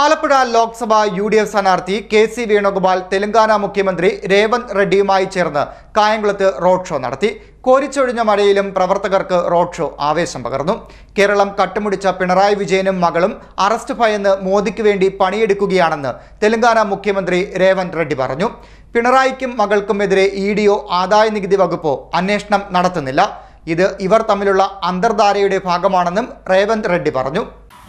Alappuzha Lok Sabha U D F സ്ഥാനാർത്ഥി K C Venugopal Telangana മുഖ്യമന്ത്രി രേവന്ത് റെഡ്ഡിയുമായി ചേർന്ന് കായംകുളത്ത് റോഡ് ഷോ നടത്തി. കോരിച്ചൊഴിഞ്ഞ മഴയിലും പ്രവർത്തകർക്ക് റോഡ് ഷോ ആവേശം പകർന്നു. കേരളം കട്ടുമുടിച്ച പിണറായി വിജയനും മകളും അറസ്റ്റ് ഭയന്ന് മോദിക്ക് വേണ്ടി പണിയെടുക്കുകയാണെന്ന് തെലങ്കാന മുഖ്യമന്ത്രി രേവന്ത് റെഡ്ഡി പറഞ്ഞു. പിണറായിക്കും മകൾക്കുമെതിരെ ഇ ഡിയോ ആദായ നികുതി വകുപ്പോ അന്വേഷണം നടത്തുന്നില്ല. ഇത് ഇവർ തമ്മിലുള്ള അന്തർധാരയുടെ ഭാഗമാണെന്നും രേവന്ത് റെഡ്ഡി പറഞ്ഞു.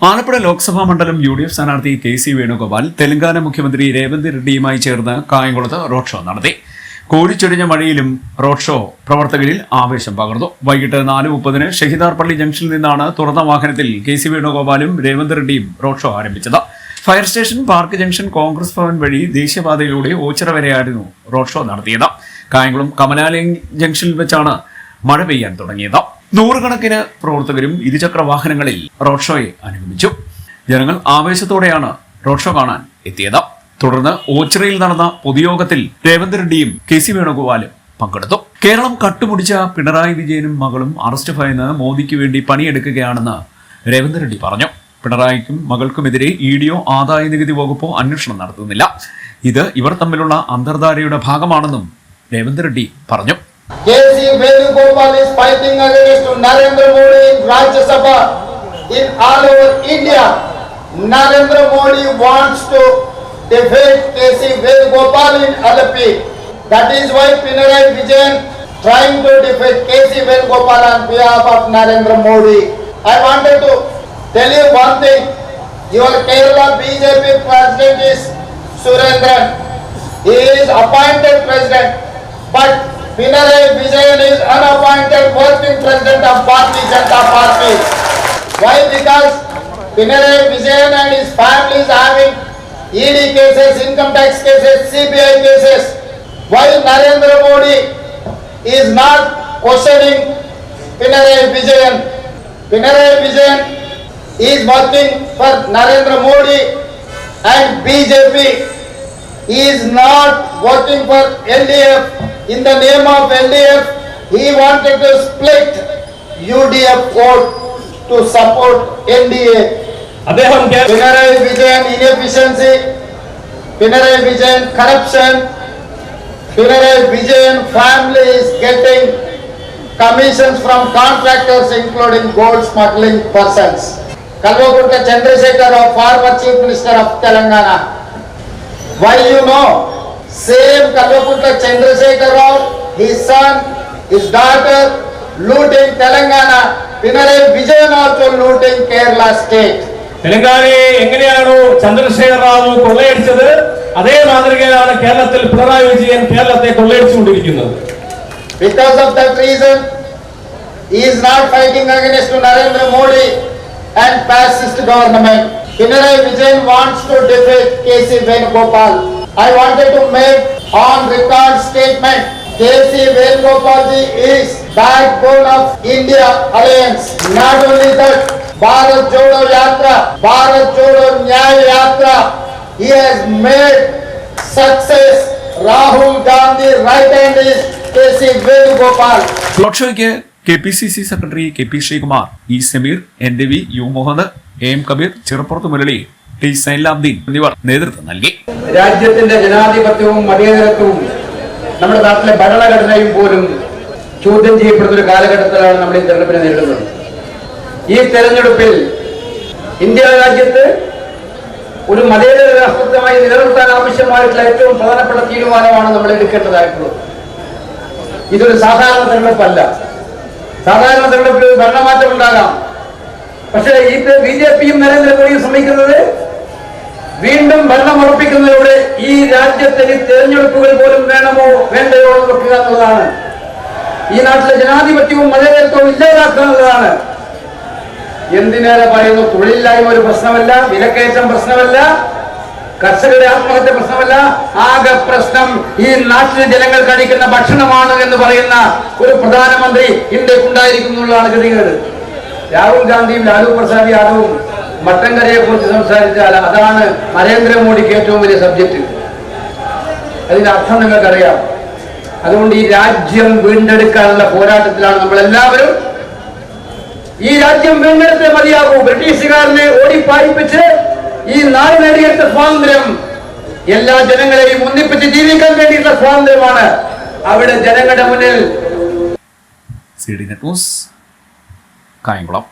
ആലപ്പുഴ ലോക്സഭാ മണ്ഡലം യു ഡി എഫ് സ്ഥാനാർത്ഥി കെ സി വേണുഗോപാൽ തെലങ്കാന മുഖ്യമന്ത്രി രേവന്ത് റെഡ്ഡിയുമായി ചേർന്ന് കായംകുളത്ത് റോഡ് ഷോ നടത്തി. കോരിച്ചൊരിഞ്ഞ മഴയിലും റോഡ് ഷോ പ്രവർത്തകരിൽ ആവേശം പകർന്നു. വൈകിട്ട് നാല് മുപ്പതിന് ഷഹിദാർപള്ളി ജംഗ്ഷനിൽ നിന്നാണ് തുറന്ന വാഹനത്തിൽ കെ സി വേണുഗോപാലും രേവന്ത് റെഡ്ഡിയും റോഡ് ഷോ ആരംഭിച്ചത്. Fire station park junction Congress Bhavan വഴി ദേശീയപാതയിലൂടെ ഓച്ചിറ വരെയായിരുന്നു റോഡ് ഷോ നടത്തിയത്. കായംകുളം കമലാലയം ജംഗ്ഷനിൽ വെച്ചാണ് മഴ പെയ്യാൻ തുടങ്ങിയത്. നൂറുകണക്കിന് പ്രവർത്തകരും ഇരുചക്ര വാഹനങ്ങളിൽ റോഡ് ഷോയെ അനുഗമിച്ചു. ജനങ്ങൾ ആവേശത്തോടെയാണ് റോഡ് ഷോ കാണാൻ എത്തിയത്. തുടർന്ന് ഓച്ചിറയിൽ നടന്ന പൊതുയോഗത്തിൽ രേവന്ത് റെഡ്ഡിയും കെ സി വേണുഗോപാലും പങ്കെടുത്തു. കേരളം കട്ടുമുടിച്ച പിണറായി വിജയനും മകളും അറസ്റ്റ് ഭയന്ന് മോദിക്ക് വേണ്ടി പണിയെടുക്കുകയാണെന്ന് രേവന്ത് റെഡ്ഡി പറഞ്ഞു. പിണറായിക്കും മകൾക്കുമെതിരെ ഇ ഡിയോ ആദായ നികുതി വകുപ്പോ അന്വേഷണം നടത്തുന്നില്ല. ഇത് ഇവർ തമ്മിലുള്ള അന്തർധാരയുടെ ഭാഗമാണെന്നും രേവന്ത് റെഡ്ഡി പറഞ്ഞു. KC Venugopal is fighting against Narendra Modi in Rajya Sabha in all over India. Narendra Modi wants to defeat KC Venugopal in Alapi. That is why Pinarayi Vijayan trying to defeat KC Venugopal on behalf of Narendra Modi. I wanted to tell you one thing. Your Kerala BJP president is Surendran. He is appointed president, but Pinarayi Vijayan is unappointed working president of Bharatiya Janata Party. Why? Because Pinarayi Vijayan and his family is having ED cases, income tax cases, CBI cases. While Narendra Modi is not questioning Pinarayi Vijayan. Pinarayi Vijayan is working for Narendra Modi and BJP he is not working for LDF. In the name of LDF, he wanted to split UDF vote to support NDA. അദ്ദേഹം കേ- Pinarayi Vijayan inefficiency, Pinarayi Vijayan corruption, Pinarayi Vijayan family is getting commissions from contractors including gold smuggling persons. Kalvakunta Chandrasekhar, Rao, former chief minister of Telangana. Why you know? Same Kalvakunta Chandrasekhar Rao, his son, his daughter looting Telangana. Pinarayi Vijayan also looting Kerala state. തെലങ്കാനയെ എങ്ങനെയാണോ ചന്ദ്രശേഖർ റാവു കൊള്ളയടിച്ചത് അതേ മാതൃകയിലാണ് കേരളത്തിൽ പിണറായി വിജയൻ കേരളത്തെ കൊള്ളയടിച്ചുകൊണ്ടിരിക്കുന്നത് Because of that reason, he is not fighting against Narendra Modi and fascist government. Pinarayi Vijayan wants to defeat KC Venugopal. I wanted to make on record statement KC Venugopal ji is backbone of India alliance. Not only that, Bharat Jodo Yatra, Bharat Jodo Nyaya Yatra, he has made success. Rahul Gandhi right hand is KC Venugopal. Plot show again. K P C C secretary K P Sreekumar E Sameer N Ravi U Muhammad A M Kabir Cheruppurathu Murali T Sailabdeen എന്നിവർ നേതൃത്വം നൽകി. രാജ്യത്തിന്റെ ജനാധിപത്യവും മതേതരത്വവും നമ്മുടെ നാട്ടിലെ ഭരണഘടനയും പോലും ചോദ്യം ചെയ്യപ്പെടുന്ന ഒരു കാലഘട്ടത്തിലാണ് നമ്മൾ ഈ തെരഞ്ഞെടുപ്പിനെ നേരിടുന്നത്. ഈ തെരഞ്ഞെടുപ്പിൽ ഇന്ത്യ രാജ്യത്ത് ഒരു മതേതര രാഷ്ട്രമായി നിലനിർത്താൻ ആവശ്യമായിട്ടുള്ള ഏറ്റവും പ്രധാനപ്പെട്ട തീരുമാനമാണ് നമ്മൾ എടുക്കേണ്ടതായിട്ടുള്ളത്. ഇതൊരു സാധാരണ തെരഞ്ഞെടുപ്പല്ല. സാധാരണ തെരഞ്ഞെടുപ്പിൽ ഭരണമാറ്റം ഉണ്ടാകാം. പക്ഷേ ഈ ബി ജെ പിയും നരേന്ദ്രമോദിയും ശ്രമിക്കുന്നത് വീണ്ടും ഭരണം ഉറപ്പിക്കുന്നതിലൂടെ ഈ രാജ്യത്തിന് തെരഞ്ഞെടുപ്പുകൾ പോലും വേണമോ വേണ്ടയോ എന്ന് വെക്കുക എന്നുള്ളതാണ്. ഈ നാട്ടിലെ ജനാധിപത്യവും മതേതരത്വവും ഇല്ലാതാക്കുക എന്നുള്ളതാണ്. എന്തിനേറെ പറയുന്നു? തൊഴിലില്ലായ്മ ഒരു പ്രശ്നമല്ല വിലക്കയറ്റം പ്രശ്നമല്ല കർഷകരുടെ ആത്മഹത്യ പ്രശ്നമല്ല ആകെ പ്രശ്നം ഈ നാട്ടിലെ ജനങ്ങൾ കഴിക്കുന്ന ഭക്ഷണമാണ് എന്ന് പറയുന്ന ഒരു പ്രധാനമന്ത്രി ഇന്ത്യക്കുണ്ടായിരിക്കുന്നുള്ളതാണ് ഗതികേട്. രാഹുൽ ഗാന്ധിയും ലാലു പ്രസാദ് യാദവും മട്ടൻകരയെ കുറിച്ച് സംസാരിച്ചാൽ അതാണ് നരേന്ദ്രമോദിക്ക് ഏറ്റവും വലിയ സബ്ജക്റ്റ്. അതിന്റെ അർത്ഥം നിങ്ങൾക്കറിയാം. അതുകൊണ്ട് ഈ രാജ്യം വീണ്ടെടുക്കാനുള്ള പോരാട്ടത്തിലാണ് നമ്മൾ എല്ലാവരും ഈ രാജ്യം വീണ്ടെടുത്തേ മതിയാകൂ. ബ്രിട്ടീഷുകാരനെ ഓടിപ്പായിപ്പിച്ച് ഈ നാട് നേടിയെടുത്ത സ്വാതന്ത്ര്യം എല്ലാ ജനങ്ങളെയും ഒന്നിപ്പിച്ച് ജീവിക്കാൻ വേണ്ടിയിട്ടുള്ള സ്വാതന്ത്ര്യമാണ് അവിടെ ജനങ്ങളുടെ മുന്നിൽ. കായംകുളം.